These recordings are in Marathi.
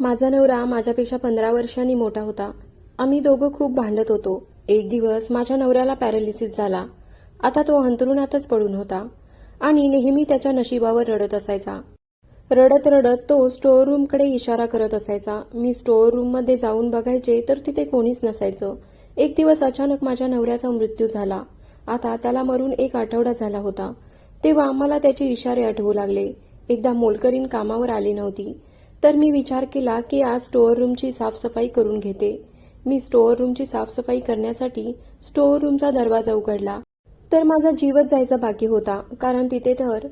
माझा नवरा माझ्यापेक्षा पंधरा वर्षांनी मोठा होता. आम्ही दोघं खूप भांडत होतो. एक दिवस माझ्या नवऱ्याला पॅरालिसिस झाला. आता तो अंतरुणातच पडून होता आणि नेहमी त्याच्या नशिबावर रडत असायचा. रडत रडत तो स्टोअर रूमकडे इशारा करत असायचा. मी स्टोअर रूममध्ये जाऊन बघायचे तर तिथे कोणीच नसायचं. एक दिवस अचानक माझ्या नवऱ्याचा मृत्यू झाला. आता त्याला मरून एक आठवडा झाला होता. तेव्हा मला त्याचे इशारे आठवू लागले. एकदा मोलकरीण कामावर आली नव्हती. तर मी विचार केला की आज स्टोअर रूमची साफसफाई करून घेते. मी स्टोअर रूमची साफसफाई करण्यासाठी स्टोअर रूमचा दरवाजा उघडला. तर माझा जीवच जायचा बाकी होता कारण तिथे तर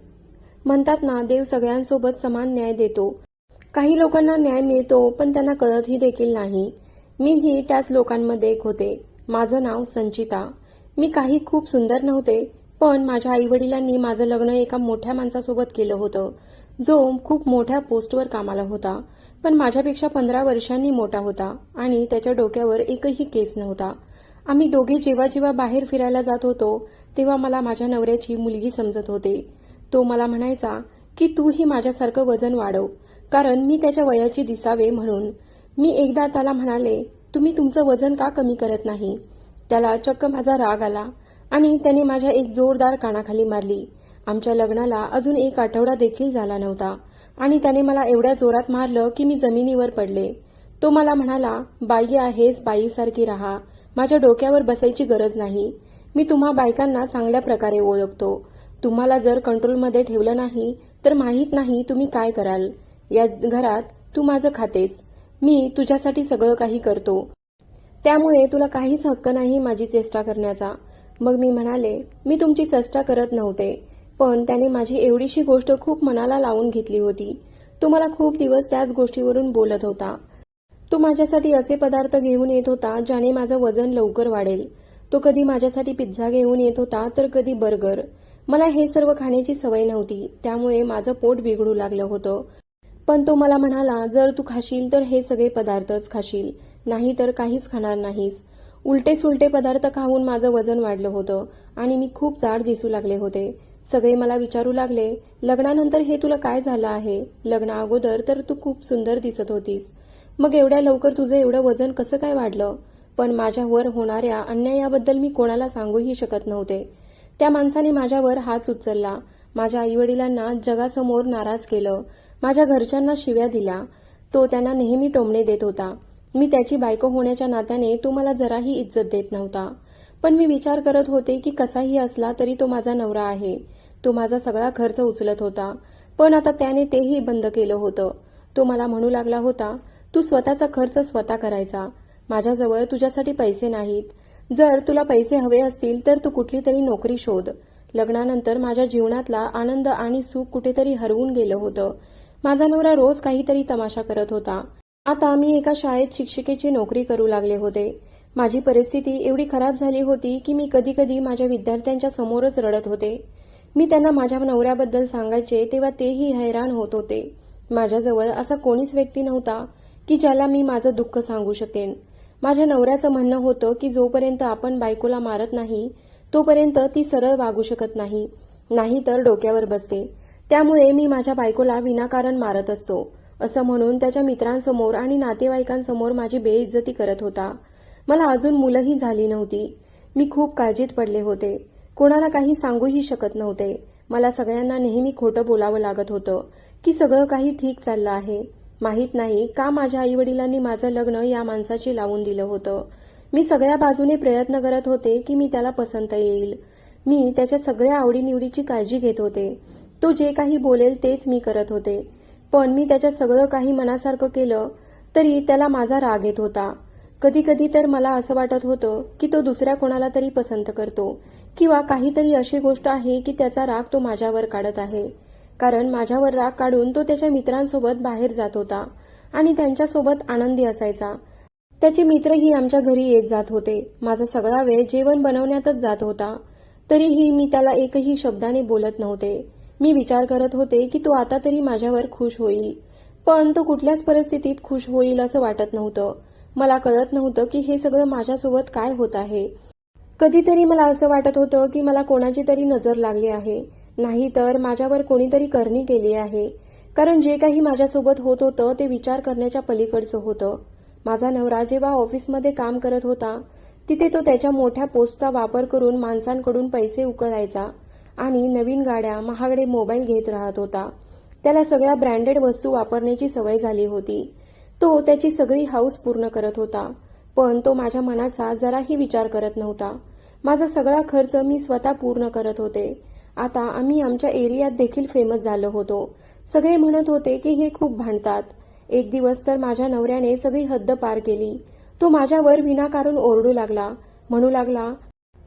म्हणतात ना देव सगळ्यांसोबत समान न्याय देतो. काही लोकांना न्याय मिळतो पण त्यांना कळतही देखील नाही. मीही त्याच लोकांमध्ये एक होते. माझं नाव संचिता. मी काही खूप सुंदर नव्हते पण माझ्या आईवडिलांनी माझं लग्न एका मोठ्या माणसासोबत केलं होतं. जो खूप मोठ्या पोस्टवर कामाला होता पण माझ्यापेक्षा पंधरा वर्षांनी मोठा होता आणि त्याच्या डोक्यावर एकही केस नव्हता. आम्ही दोघे जेव्हा जेव्हा बाहेर फिरायला जात होतो तेव्हा मला माझ्या नवऱ्याची मुलगी समजत होते. तो मला म्हणायचा की तूही माझ्यासारखं वजन वाढव कारण मी त्याच्या वयाची दिसावे म्हणून. मी एकदा त्याला म्हणाले तुम्ही तुमचं वजन का कमी करत नाही? त्याला चक्क माझा राग आला आणि त्याने माझ्या एक जोरदार कानाखाली मारली. आमच्या लग्नाला अजून एक आठवडा देखील झाला नव्हता. आणि त्याने मला एवढ्या जोरात मारलं की मी जमिनीवर पडले. तो मला म्हणाला बाई आहेस बाईसारखी राहा. माझ्या डोक्यावर बसायची गरज नाही. मी तुम्हा बायकांना चांगल्या प्रकारे ओळखतो. तुम्हाला जर कंट्रोलमध्ये ठेवलं नाही तर माहीत नाही तुम्ही काय कराल. या घरात तू माझं खातेस. मी तुझ्यासाठी सगळं काही करतो. त्यामुळे तुला काहीच हक्क नाही माझी चेष्टा करण्याचा. मग मी म्हणाले मी तुमची चेष्टा करत नव्हते. पण त्याने माझी एवढीशी गोष्ट खूप मनाला लावून घेतली होती. तो मला खूप दिवस त्याच गोष्टीवरून बोलत होता. तो माझ्यासाठी असे पदार्थ घेऊन येत होता ज्याने माझं वजन लवकर वाढेल. तो कधी माझ्यासाठी पिझ्झा घेऊन येत होता तर कधी बर्गर. मला हे सर्व खाण्याची सवय नव्हती त्यामुळे माझं पोट बिघडू लागलं होतं. पण तो मला म्हणाला जर तू खाशील तर हे सगळे पदार्थच खाशील नाही तर काहीच खाणार नाहीस. उलटे सुलटे पदार्थ खाऊन माझं वजन वाढलं होतं आणि मी खूप जाड दिसू लागले होते. सगळे मला विचारू लागले लग्नानंतर हे तुला काय झालं आहे? लग्ना अगोदर तर तू खूप सुंदर दिसत होतीस. मग एवढ्या लवकर तुझं एवढं वजन कसं काय वाढलं? पण माझ्यावर होणाऱ्या अन्यायाबद्दल मी कोणाला सांगूही शकत नव्हते. त्या माणसाने माझ्यावर हात उचलला. माझ्या आईवडिलांना जगासमोर नाराज केलं. माझ्या घरच्यांना शिव्या दिल्या. तो त्यांना नेहमी टोमणे देत होता. मी त्याची बायको होण्याच्या नात्याने तो मला जराही इज्जत देत नव्हता. पण मी विचार करत होते की कसाही असला तरी तो माझा नवरा आहे. तो माझा सगळा खर्च उचलत होता. पण आता त्याने तेही बंद केलं होतं. तो मला म्हणू लागला होता तू स्वतःचा खर्च स्वतः करायचा. माझ्याजवळ तुझ्यासाठी पैसे नाहीत. जर तुला पैसे हवे असतील तर तू कुठली तरी नोकरी शोध. लग्नानंतर माझ्या जीवनातला आनंद आणि सुख कुठेतरी हरवून गेलं होतं. माझा नवरा रोज काहीतरी तमाशा करत होता. आता मी एका शाळेत शिक्षिकेची नोकरी करू लागले होते. माझी परिस्थिती एवढी खराब झाली होती की मी कधी कधी माझ्या विद्यार्थ्यांच्या समोरच रडत होते. मी त्यांना माझ्या नवऱ्याबद्दल सांगायचे तेव्हा तेही हैराण होत होते. माझ्याजवळ असा कोणीच व्यक्ती नव्हता की ज्याला मी माझं दुःख सांगू शकेन. माझ्या नवऱ्याचं म्हणणं होतं की जोपर्यंत आपण बायकोला मारत नाही तोपर्यंत ती सरळ वागू शकत नाही. नाही तर डोक्यावर बसते. त्यामुळे मी माझ्या बायकोला विनाकारण मारत असतो. असं म्हणून त्याच्या मित्रांसमोर आणि नातेवाईकांसमोर माझी बेइज्जती करत होता. मला अजून मुलंही झाली नव्हती. मी खूप काळजीत पडले होते. कोणाला काही सांगूही शकत नव्हते. मला सगळ्यांना नेहमी खोटं बोलावं लागत होतं की सगळं काही ठीक चाललं आहे. माहीत नाही का माझ्या आईवडिलांनी माझं लग्न या माणसाशी लावून दिलं होतं. मी सगळ्या बाजूने प्रयत्न करत होते की मी त्याला पसंत येईल. मी त्याच्या सगळ्या आवडीनिवडीची काळजी घेत होते. तो जे काही बोलेल तेच मी करत होते. पण मी त्याच्या सगळं काही मनासारखं केलं तरी त्याला माझा राग येत होता. कधी कधी तर मला असं वाटत होतं की तो दुसऱ्या कोणाला तरी पसंत करतो किंवा काहीतरी अशी गोष्ट आहे की त्याचा राग तो माझ्यावर काढत आहे. कारण माझ्यावर राग काढून तो त्याच्या मित्रांसोबत बाहेर जात होता आणि त्यांच्यासोबत आनंदी असायचा. त्याचे मित्रही आमच्या घरी येत जात होते. माझा सगळा वेळ जेवण बनवण्यातच जात होता. तरीही मी त्याला एकही शब्दाने बोलत नव्हते. मी विचार करत होते की तो आता तरी माझ्यावर खुश होईल. पण तो कुठल्याच परिस्थितीत खुश होईल असं वाटत नव्हतं. मला कळत नव्हतं की हे सगळं माझ्यासोबत काय होत आहे. कधीतरी मला असं वाटत होतं की मला कोणाची तरी नजर लागली आहे. नाही तर माझ्यावर कोणीतरी करणी केली आहे. कारण जे काही माझ्यासोबत होत होतं ते विचार करण्याच्या पलीकडचं होतं. माझा नवरा जेव्हा ऑफिसमध्ये काम करत होता तिथे तो त्याच्या मोठ्या पोस्टचा वापर करून माणसांकडून पैसे उकळायचा आणि नवीन गाड्या महागडे मोबाईल घेत राहत होता. त्याला सगळ्या ब्रँडेड वस्तू वापरण्याची सवय झाली होती. तो त्याची सगळी हाऊस पूर्ण करत होता. पण तो माझ्या मनाचा जराही विचार करत नव्हता. माझा सगळा खर्च मी स्वतः पूर्ण करत होते. आता आम्ही आमच्या एरियात देखील फेमस झालो होतो. सगळे म्हणत होते की हे खूप भांडतात. एक दिवस तर माझ्या नवऱ्याने सगळी हद्द पार केली. तो माझ्यावर विनाकारण ओरडू लागला. म्हणू लागला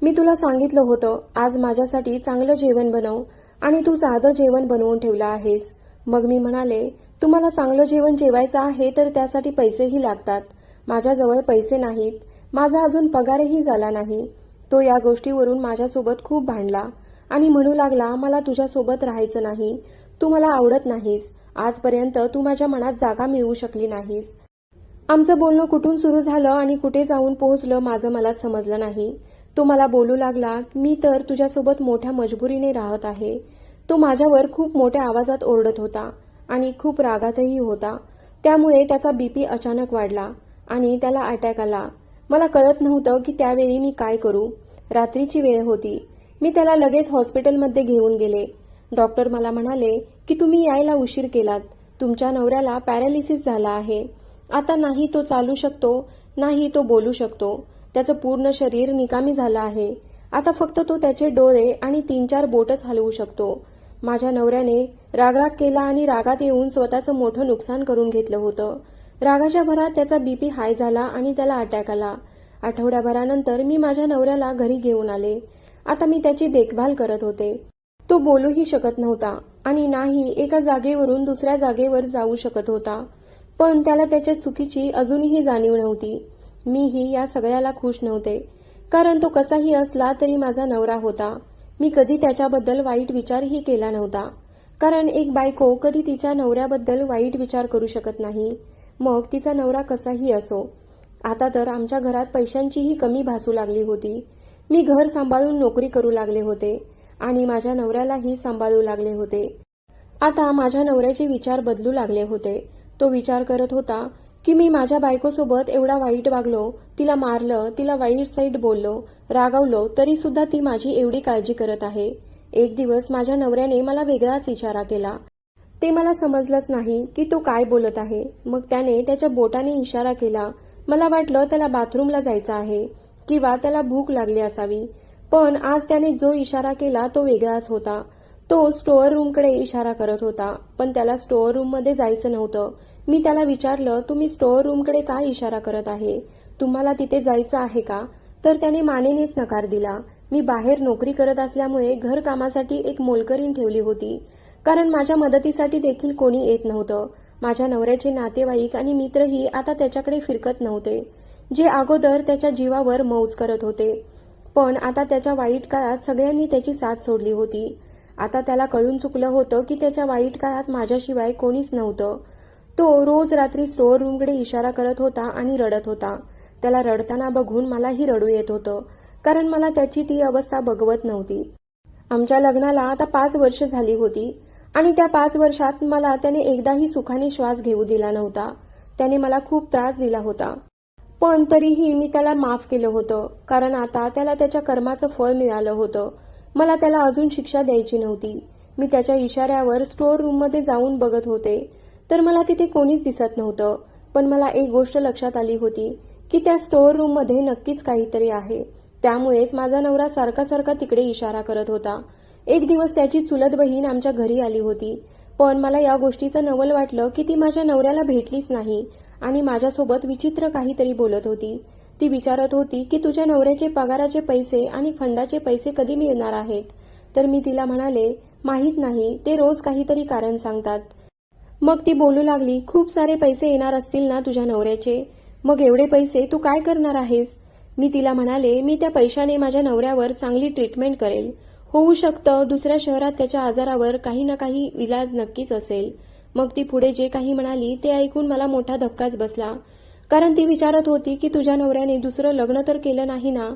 मी तुला सांगितलं होतं आज माझ्यासाठी चांगलं जेवण बनव आणि तू साधं जेवण बनवून ठेवलं आहेस. मग मी म्हणाले तुम्हाला चांगलं जेवण जेवायचं आहे तर त्यासाठी पैसेही लागतात. माझ्याजवळ पैसे नाहीत. माझा अजून पगारही झाला नाही. तो या गोष्टीवरून माझ्यासोबत खूप भांडला आणि म्हणू लागला मला तुझ्यासोबत राहायचं नाही. तू मला आवडत नाहीस. आजपर्यंत तू माझ्या मनात जागा मिळवू शकली नाहीस. आमचं बोलणं कुठून सुरू झालं आणि कुठे जाऊन पोहोचलं माझं मलाच समजलं नाही. तो मला बोलू लागला मी तर तुझ्यासोबत मोठ्या मजबुरीने राहत आहे. तो माझ्यावर खूप मोठ्या आवाजात ओरडत होता. आणि खूप रागातही होता. त्यामुळे त्याचा बीपी अचानक वाढला आणि त्याला अटॅक आला. मला कळत नव्हतं की त्यावेळी मी काय करू. रात्रीची वेळ होती. मी त्याला लगेच हॉस्पिटलमध्ये घेऊन गेले. डॉक्टर मला म्हणाले की तुम्ही यायला उशीर केलात. तुमच्या नवऱ्याला पॅरालिसिस झाला आहे. आता नाही तो चालू शकतो नाही तो बोलू शकतो. त्याचं पूर्ण शरीर निकामी झालं आहे. आता फक्त तो त्याचे डोळे आणि तीन चार बोटच हलवू शकतो. माझ्या नवऱ्याने रागराग केला आणि रागात येऊन स्वतःचं मोठं नुकसान करून घेतलं होतं. रागाच्या भरात त्याचा बीपी हाय झाला आणि त्याला अटॅक आला. आठवड्याभरानंतर मी माझ्या नवऱ्याला घरी घेऊन आले. आता मी त्याची देखभाल करत होते. तो बोलूही शकत नव्हता आणि नाही एका जागेवरून दुसऱ्या जागेवर जाऊ शकत होता. पण त्याला त्याच्या चुकीची अजूनही जाणीव नव्हती. मीही या सगळ्याला खुश नव्हते. कारण तो कसाही असला तरी माझा नवरा होता. मी कधी त्याच्याबद्दल वाईट विचारही केला नव्हता. कारण एक बायको कधी तिच्या नवऱ्याबद्दल वाईट विचार करू शकत नाही. मग तिचा नवरा कसाही असो. आता तर आमच्या घरात पैशांचीही कमी भासू लागली होती. मी घर सांभाळून नोकरी करू लागले होते आणि माझ्या नवऱ्यालाही सांभाळू लागले होते. आता माझ्या नवऱ्याचे विचार बदलू लागले होते. तो विचार करत होता की मी माझ्या बायकोसोबत एवढा वाईट वागलो तिला मारलं तिला वाईट साईड बोललो रागावलो तरी सुद्धा ती माझी एवढी काळजी करत आहे. एक दिवस माझ्या नवऱ्याने मला वेगळाच इशारा केला. ते मला समजलंच नाही की तो काय बोलत आहे. मग त्याने त्याच्या बोटाने इशारा केला मला वाटलं त्याला बाथरूमला जायचं आहे किंवा त्याला भूक लागली असावी. पण आज त्याने जो इशारा केला तो वेगळाच होता. तो स्टोअर रूमकडे इशारा करत होता पण त्याला स्टोअर रूममध्ये जायचं नव्हतं. मी त्याला विचारलं तुम्ही स्टोअर रूमकडे काय इशारा करत आहे? तुम्हाला तिथे जायचं आहे का? तर त्याने मानेनेच नकार दिला. मी बाहेर नोकरी करत असल्यामुळे घर कामासाठी एक मोलकरीण ठेवली होती. कारण माझ्या मदतीसाठी देखील कोणी येत नव्हतं. माझ्या नवऱ्याचे नातेवाईक आणि मित्रही आता त्याच्याकडे फिरकत नव्हते. जे अगोदर त्याच्या जीवावर मौज करत होते. पण आता त्याच्या वाईट काळात सगळ्यांनी त्याची साथ सोडली होती. आता त्याला कळून चुकलं होतं की त्याच्या वाईट काळात माझ्याशिवाय कोणीच नव्हतं. तो रोज रात्री स्टोअर रूमकडे इशारा करत होता आणि रडत होता. त्याला रडताना बघून मलाही रडू येत होतं कारण मला त्याची ती अवस्था बघवत नव्हती. आमच्या लग्नाला आता पाच वर्ष झाली होती आणि त्या पाच वर्षात मला त्याने एकदाही सुखाने श्वास घेऊ दिला नव्हता. त्याने मला खूप त्रास दिला होता. पण तरीही मी त्याला माफ केलं होतं कारण आता त्याला त्याच्या कर्माचं फळ मिळालं होतं. मला त्याला अजून शिक्षा द्यायची नव्हती. मी त्याच्या इशाऱ्यावर स्टोअर रूममध्ये जाऊन बघत होते. तर मला तिथे कोणीच दिसत नव्हतं पण मला एक गोष्ट लक्षात आली होती. की त्या स्टोअर रूममध्ये नक्कीच काहीतरी आहे. त्यामुळेच माझा नवरा सारखा सारखा तिकडे इशारा करत होता. एक दिवस त्याची चुलत बहीण आमच्या घरी आली होती. पण मला या गोष्टीचं नवल वाटलं की ती माझ्या नवऱ्याला भेटलीच नाही आणि माझ्यासोबत विचित्र काहीतरी बोलत होती. ती विचारत होती की तुझ्या नवऱ्याचे पगाराचे पैसे आणि फंडाचे पैसे कधी मिळणार आहेत? तर मी तिला म्हणाले माहीत नाही ते रोज काहीतरी कारण सांगतात. मग ती बोलू लागली खूप सारे पैसे येणार असतील ना तुझ्या नवऱ्याचे? मग एवढे पैसे तू काय करणार आहेस? मी तिला म्हणाले मी त्या पैशाने माझ्या नवऱ्यावर चांगली ट्रीटमेंट करेल. होऊ शकतं दुसऱ्या शहरात त्याच्या आजारावर काही ना काही इलाज नक्कीच असेल. मग ती पुढे जे काही म्हणाली ते ऐकून मला मोठा धक्काच बसला. कारण ती विचारत होती की तुझ्या नवऱ्याने दुसरं लग्न तर केलं नाही ना?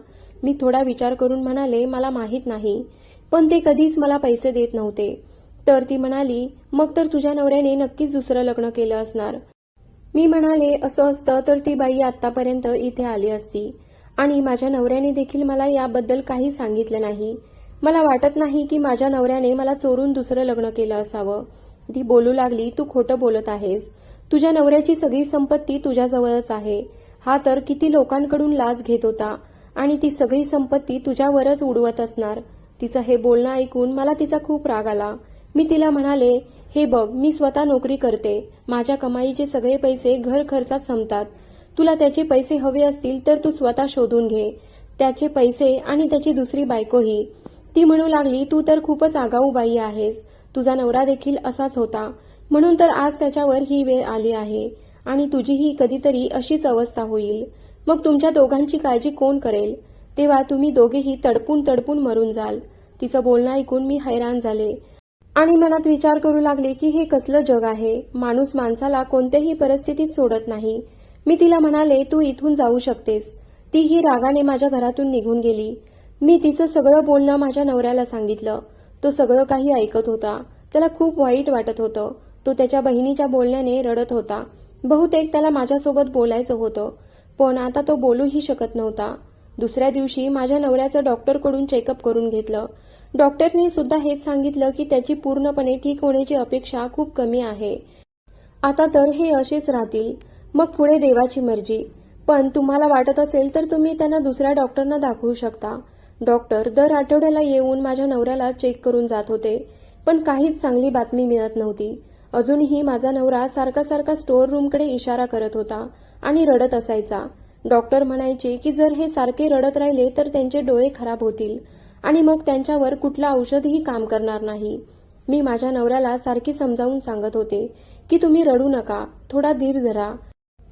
मी थोडा विचार करून म्हणाले मला माहीत नाही. पण ते कधीच मला पैसे देत नव्हते. तर ती म्हणाली मग तर तुझ्या नवऱ्याने नक्कीच दुसरं लग्न केलं असणार. मी म्हणाले असं असतं तर ती बाई आतापर्यंत इथे आली असती. आणि माझ्या नवऱ्याने देखील मला याबद्दल काही सांगितलं नाही. मला वाटत नाही की माझ्या नवऱ्याने मला चोरून दुसरं लग्न केलं असावं. ती बोलू लागली तू खोटं बोलत आहेस. तुझ्या नवऱ्याची सगळी संपत्ती तुझ्याजवळच आहे. हा तर किती लोकांकडून लाच घेत होता. आणि ती सगळी संपत्ती तुझ्यावरच उडवत असणार. तिचं हे बोलणं ऐकून मला तिचा खूप राग आला. मी तिला म्हणाले हे बघ मी स्वतः नोकरी करते. माझ्या कमाईचे सगळे पैसे घर खर्चात संपतात. तुला त्याचे पैसे हवे असतील तर तू स्वतः शोधून घे. त्याचे पैसे आणि त्याची दुसरी बायकोही. ती म्हणू लागली तू तर खूपच आगाऊ बाई आहेस. तुझा नवरा देखील असाच होता. म्हणून तर आज त्याच्यावर ही वेळ आली आहे. आणि तुझीही कधीतरी अशीच अवस्था होईल. मग तुमच्या दोघांची काळजी कोण करेल? तेव्हा तुम्ही दोघेही तडपून तडपून मरून जाल. तिचं बोलणं ऐकून मी हैराण झाले. आणि मनात विचार करू लागले की हे कसलं जग आहे? माणूस माणसाला कोणत्याही परिस्थितीत सोडत नाही. मी तिला म्हणाले तू इथून जाऊ शकतेस. ती ही रागाने माझ्या घरातून निघून गेली. मी तिचं सगळं बोलणं माझ्या नवऱ्याला सांगितलं. तो सगळं काही ऐकत होता. त्याला खूप वाईट वाटत होतं. तो त्याच्या बहिणीच्या बोलण्याने रडत होता. बहुतेक त्याला माझ्यासोबत बोलायचं होतं. पण आता तो बोलूही शकत नव्हता. दुसऱ्या दिवशी माझ्या नवऱ्याचं डॉक्टरकडून चेकअप करून घेतलं. डॉक्टरनी सुद्धा हेच सांगितलं की त्याची पूर्णपणे ठीक होण्याची अपेक्षा खूप कमी आहे. आता तर हे असेच राहतील. मग पुढे देवाची मर्जी. पण तुम्हाला वाटत असेल तर तुम्ही त्यांना दुसऱ्या डॉक्टरना दाखवू शकता. डॉक्टर दर आठवड्याला येऊन माझ्या नवऱ्याला चेक करून जात होते. पण काहीच चांगली बातमी मिळत नव्हती. अजूनही माझा नवरा सारखा सारखा स्टोअर रूमकडे इशारा करत होता आणि रडत असायचा. डॉक्टर म्हणायचे की जर हे सारखे रडत राहिले तर त्यांचे डोळे खराब होतील. आणि मग त्यांच्यावर कुठलं औषधही काम करणार नाही. मी माझ्या नवऱ्याला सारखी समजावून सांगत होते की तुम्ही रडू नका थोडा धीर धरा.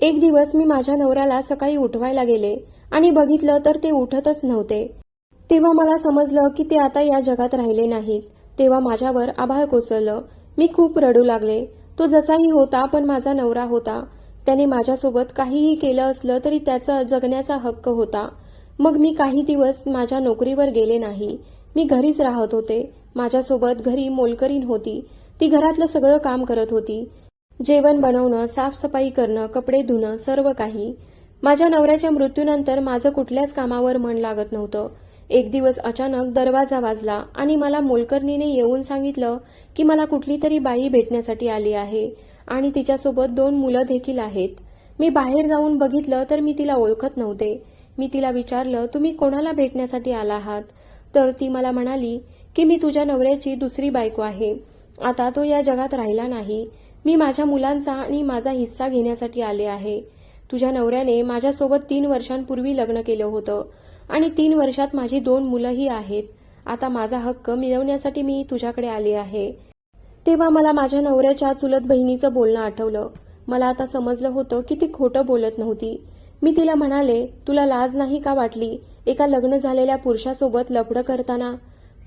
एक दिवस मी माझ्या नवऱ्याला सकाळी उठवायला गेले आणि बघितलं तर ते उठतच नव्हते. तेव्हा मला समजलं की ते आता या जगात राहिले नाहीत. तेव्हा माझ्यावर आभार कोसळलं. मी खूप रडू लागले. तो जसाही होता पण माझा नवरा होता. त्याने माझ्यासोबत काहीही केलं असलं तरी त्याचा जगण्याचा हक्क होता. मग मी काही दिवस माझ्या नोकरीवर गेले नाही. मी घरीच राहत होते. माझ्यासोबत घरी मोलकरीण होती. ती घरातलं सगळं काम करत होती. जेवण बनवणं साफसफाई करणं कपडे धुणं सर्व काही. माझ्या नवऱ्याच्या मृत्यूनंतर माझं कुठल्याच कामावर मन लागत नव्हतं. एक दिवस अचानक दरवाजा वाजला आणि मला मोलकर्णीने येऊन सांगितलं की मला कुठली तरी बाई भेटण्यासाठी आली आहे आणि तिच्यासोबत दोन मुलं देखील आहेत. मी बाहेर जाऊन बघितलं तर मी तिला ओळखत नव्हते. मी तिला विचारलं तुम्ही कोणाला भेटण्यासाठी आला आहात? तर ती मला म्हणाली की मी तुझ्या नवऱ्याची दुसरी बायको आहे. आता तो या जगात राहिला नाही. मी माझ्या मुलांचा आणि माझा हिस्सा घेण्यासाठी आले आहे. तुझ्या नवऱ्याने माझ्यासोबत तीन वर्षांपूर्वी लग्न केलं होतं आणि तीन वर्षात माझी दोन मुलंही आहेत. आता माझा हक्क मिळवण्यासाठी मी तुझ्याकडे आले आहे. तेव्हा मला माझ्या नवऱ्याच्या चुलत बहिणीचं बोलणं आठवलं. मला आता समजलं होतं की ती खोटं बोलत नव्हती. मी तिला म्हणाले तुला लाज नाही का वाटली एका लग्न झालेल्या पुरुषासोबत लपडं करताना?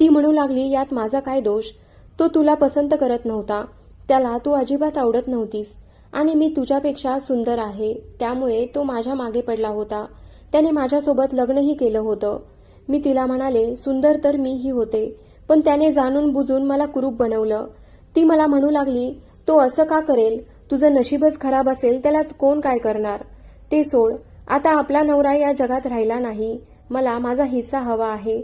ती म्हणू लागली यात माझा काय दोष? तो तुला पसंत करत नव्हता. त्याला तू अजिबात आवडत नव्हतीस. आणि मी तुझ्यापेक्षा सुंदर आहे. त्यामुळे तो माझ्या मागे पडला होता. त्याने माझ्यासोबत लग्नही केलं होतं. मी तिला म्हणाले सुंदर तर मीही होते. पण त्याने जाणून बुजून मला कुरूप बनवलं. ती मला म्हणू लागली तो असं का करेल? तुझं नशीबच खराब असेल त्याला कोण काय करणार? ते सोड. आता आपला नवरा या जगात राहिला नाही. मला माझा हिस्सा हवा आहे.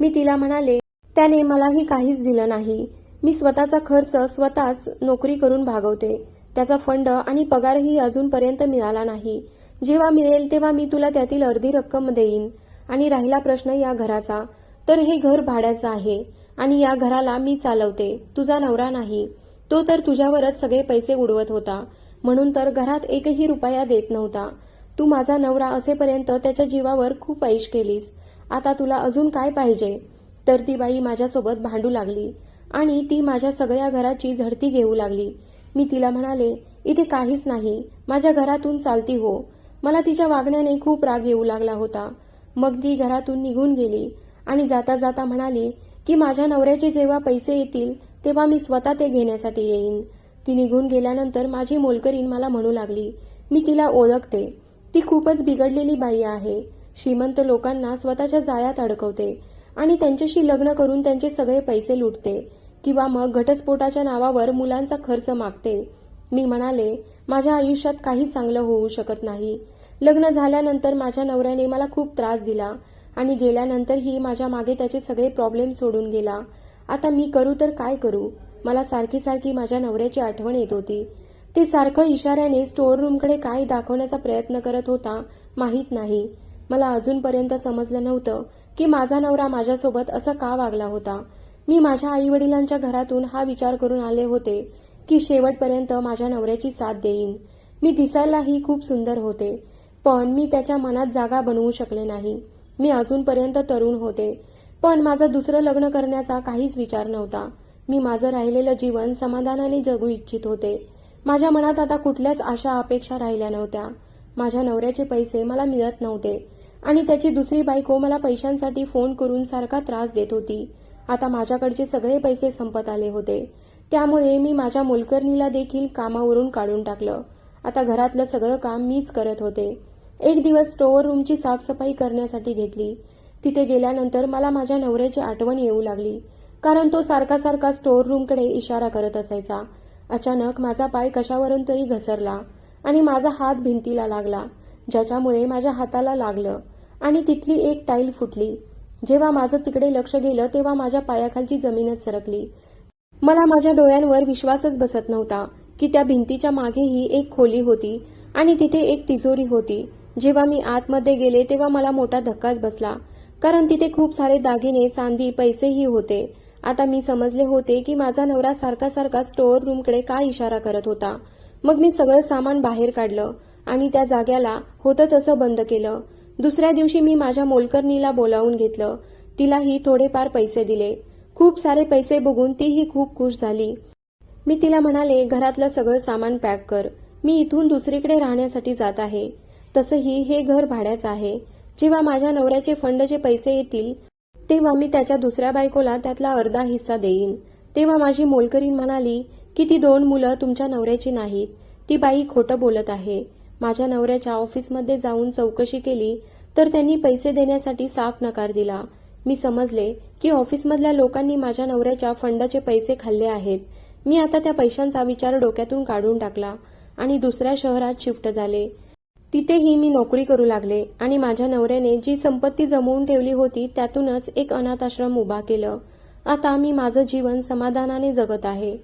मी तिला म्हणाले त्याने मलाही काहीच दिलं नाही. मी स्वतःचा खर्च स्वतःच नोकरी करून भागवते. त्याचा फंड आणि पगारही अजूनपर्यंत मिळाला नाही. जेव्हा मिळेल तेव्हा मी तुला त्यातील अर्धी रक्कम देईन. आणि राहिला प्रश्न या घराचा तर हे घर भाड्याचं आहे. आणि या घराला मी चालवते. तुझा नवरा नाही. तो तर तुझ्यावरच सगळे पैसे उडवत होता. म्हणून तर घरात एकही रुपया देत नव्हता. तू माझा नवरा असेपर्यंत त्याच्या जीवावर खूप ऐश केलीस. आता तुला अजून काय पाहिजे? तर ती बाई माझ्यासोबत भांडू लागली आणि ती माझ्या सगळ्या घराची झडती घेऊ लागली. मी तिला म्हणाले इथे काहीच नाही. माझ्या घरातून चालती हो. मला तिच्या वागण्याने खूप राग येऊ लागला होता. मग ती घरातून निघून गेली आणि जाता जाता म्हणाली की माझ्या नवऱ्याचे जेव्हा पैसे येतील तेव्हा मी स्वतः ते घेण्यासाठी येईन. ती निघून गेल्यानंतर माझी मोलकरीण मला म्हणू लागली मी तिला ओळखते. ती खूपच बिघडलेली बाई आहे. श्रीमंत लोकांना स्वतःच्या जाळ्यात अडकवते आणि त्यांच्याशी लग्न करून त्यांचे सगळे पैसे लुटते किंवा मग घटस्फोटाच्या नावावर मुलांचा खर्च मागते. मी म्हणाले माझ्या आयुष्यात काही चांगलं होऊ शकत नाही. लग्न झाल्यानंतर माझ्या नवऱ्याने मला खूप त्रास दिला आणि गेल्यानंतरही माझ्या मागे त्याचे सगळे प्रॉब्लेम सोडून गेला. आता मी करू तर काय करू? मला सारखी सारखी माझ्या नवऱ्याची आठवण येत होती. ते सारखं इशाऱ्याने स्टोअर रूमकडे काय दाखवण्याचा प्रयत्न करत होता माहीत नाही. मला अजूनपर्यंत समजलं नव्हतं की माझा नवरा माझ्यासोबत असं का वागला होता. मी माझ्या आई वडिलांच्या घरातून हा विचार करून आले होते की शेवटपर्यंत माझ्या नवऱ्याची साथ देईन. मी दिसायलाही खूप सुंदर होते पण मी त्याच्या मनात जागा बनवू शकले नाही. मी अजूनपर्यंत तरुण होते पण माझं दुसरं लग्न करण्याचा काहीच विचार नव्हता. मी माझं राहिलेलं जीवन समाधानाने जगू इच्छित होते. माझ्या मनात आता कुठल्याच आशा अपेक्षा राहिल्या नव्हत्या. माझ्या नवऱ्याचे पैसे मला मिळत नव्हते. आणि त्याची दुसरी बायको मला पैशांसाठी फोन करून सारखा त्रास देत होती. आता माझ्याकडचे सगळे पैसे संपत आले होते. त्यामुळे मी माझ्या मोलकर्णीला देखील कामावरून काढून टाकलं. आता घरातलं सगळं काम मीच करत होते. एक दिवस स्टोअर रूमची साफसफाई करण्यासाठी घेतली. तिथे गेल्यानंतर मला माझ्या नवऱ्याची आठवण येऊ लागली. कारण तो सारखा सारखा स्टोअर रूमकडे इशारा करत असायचा. अचानक माझा पाय कशावरून तरी घसरला आणि माझा हात भिंतीला लागला ज्याच्यामुळे माझ्या हाताला लागलं आणि तिथली एक टाईल फुटली. जेव्हा माझं तिकडे लक्ष गेलं तेव्हा माझ्या पायाखालची जमीनच सरकली. मला माझ्या डोळ्यांवर विश्वासच बसत नव्हता की त्या भिंतीच्या मागेही एक खोली होती आणि तिथे एक तिजोरी होती. जेव्हा मी आतमध्ये गेले तेव्हा मला मोठा धक्काच बसला कारण तिथे खूप सारे दागिने चांदी पैसेही होते. आता मी समजले होते की माझा नवरा सारखा सारखा स्टोअर रूमकडे का इशारा करत होता. मग मी सगळं सामान बाहेर काढलं आणि त्या जाग्याला होतं तसं बंद केलं. दुसऱ्या दिवशी मी माझ्या मोलकर्णीला बोलावून घेतलं. तिलाही थोडेफार पैसे दिले. खूप सारे पैसे बघून तीही खूप खुश झाली. मी तिला म्हणाले घरातलं सगळं सामान पॅक कर. मी इथून दुसरीकडे राहण्यासाठी जात आहे. तसंही हे घर भाड्याचं आहे. जेव्हा माझ्या नवऱ्याचे फंडचे पैसे येतील तेव्हा मी त्याच्या दुसऱ्या बायकोला त्यातला अर्धा हिस्सा देईन. तेव्हा माझी मोलकरीण म्हणाली की ती दोन मुलं तुमच्या नवऱ्याची नाहीत. ती बाई खोटं बोलत आहे. माझ्या नवऱ्याच्या ऑफिसमध्ये जाऊन चौकशी केली तर त्यांनी पैसे देण्यासाठी साफ नकार दिला. मी समजले की ऑफिसमधल्या लोकांनी माझ्या नवऱ्याच्या फंडाचे पैसे खाल्ले आहेत. मी आता त्या पैशांचा विचार डोक्यातून काढून टाकला आणि दुसऱ्या शहरात शिफ्ट झाले. तिथेही मी नोकरी करू लागले आणि माझ्या नवऱ्याने जी संपत्ती जमवून ठेवली होती त्यातूनच एक अनाथ आश्रम उभा केलं. आता मी माझं जीवन समाधानाने जगत आहे.